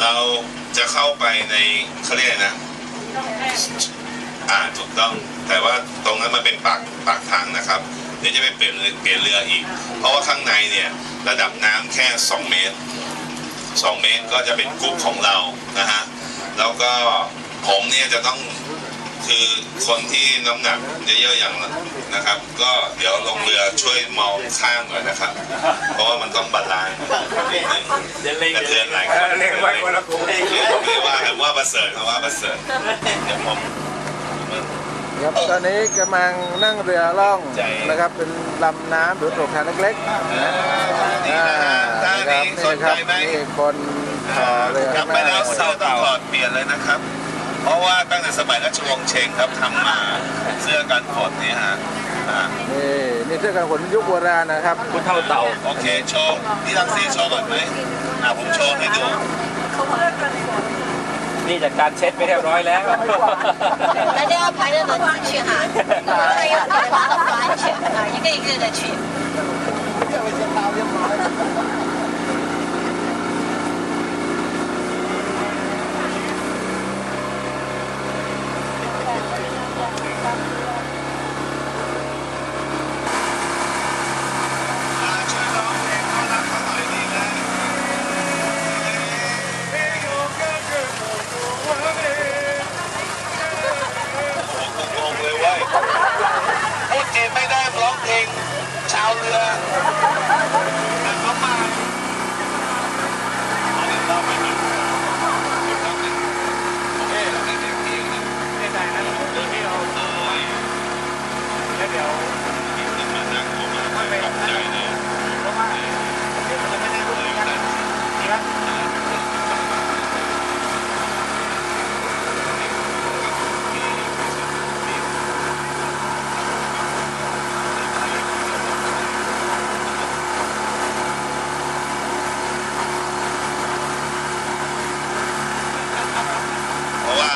เราจะเข้าไปในเขาเรียกนะ อ่าถูกต้อง แต่ว่าตรงนั้นมันเป็นปากปากทางนะครับ เดี๋ยวจะไปเปลี่ยนเรือเปลี่ยนเรืออีก เพราะว่าข้างในเนี่ยระดับน้ำแค่ 2 เมตร 2 เมตรก็จะเป็นกลุ่มของเรานะฮะ แล้วก็ผมเนี่ยจะต้อง คือคนที่น้ำหนักเยอะๆอย่างนะครับ ก็เดี๋ยวลงเรือช่วยมองข้างหน่อยนะครับ เพราะว่ามันต้องบาลานซ์นิดนึงเดี๋ยวเล็งกระเทือนหลายเออเล็งไว้คนละกลุ่มไม่ว่ากันว่าประเสริฐครับว่าประเสริฐเดี๋ยวผมครับตอนนี้กำลังนั่งเรือล่องใจนะครับ เป็นลำน้ำหรือโขงทางเล็กๆนี่นะฮะท่านะครันี้บสนี่นคใจรับไหมนี่คนต่อเรือกลับไปแล้วเสื้อต้องถอดเปลี่ยนเลยนะครับ เพราะว่าตั้งแต่สมัยราชวงศ์เชงครับทำมาเสื้อกันฝนเนี่ยฮะอ่า นี่นี่เสื้อกันฝนยุคโบราณนะครับ คุณเท่าเต่า โอเคโชว์นี่รังสีโชว์ก่อนไหมอ่าผมโชว์ให้ดู นี่จากการเช็ดไปเรียบร้อยแล้ว 大家要排着轮子去哈，不然有可能滑倒不安全啊，一个一个的去。 ชาวเรือแต่ก็มาเอาอีกรอบไหมครับอีกรอบหนึ่งโอเคเราได้เต็มที่นะ ไม่ได้นะเดี๋ยวพี่เอา โอ้ย แล้วเดี๋ยว นี่คือมันน่ากลัวมากเลยตกใจเลย เพราะว่าเดี๋ยวมันจะไม่ได้รู้กันดีปะ เพราะว่า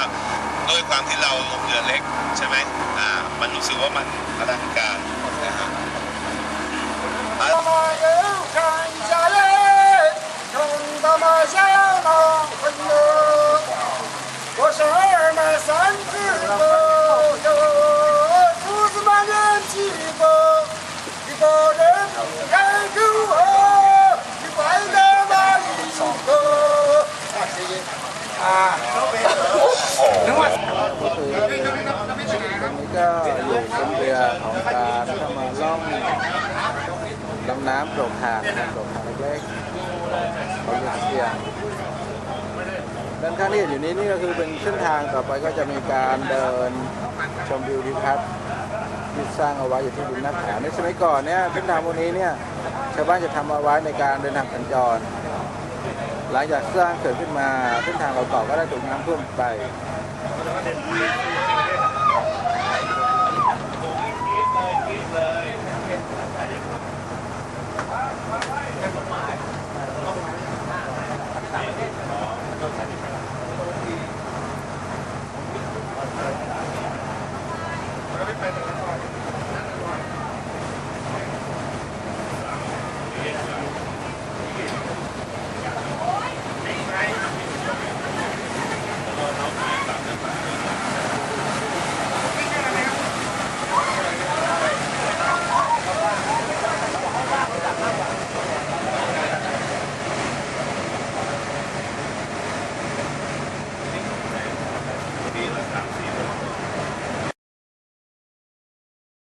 ด้วย ความที่เราลงเรือเล็กใช่ไหมอ่ามันรู้สึกว่ามันอลังการนะฮะ ก็อยู่บนเรือของการเข้ามาล่องลำน้ำโปร่งทางนะโปร่งทางเล็กๆของเรือเทียงด้านข้างที่เห็นอยู่นี้นี่ก็คือเป็นเส้นทางต่อไปก็จะมีการเดินชมวิวทิวทัศน์ที่สร้างเอาไว้อยู่ที่ริมหน้าผาในสมัยก่อนเนี่ยเส้นทางพวกนี้เนี่ยชาวบ้านจะทำเอาไว้ในการเดินทางสัญจร หลังจากสร้างเกิดขึ้นมาเส้นทางเราต่อก็ได้ถูกน้ำท่วมไป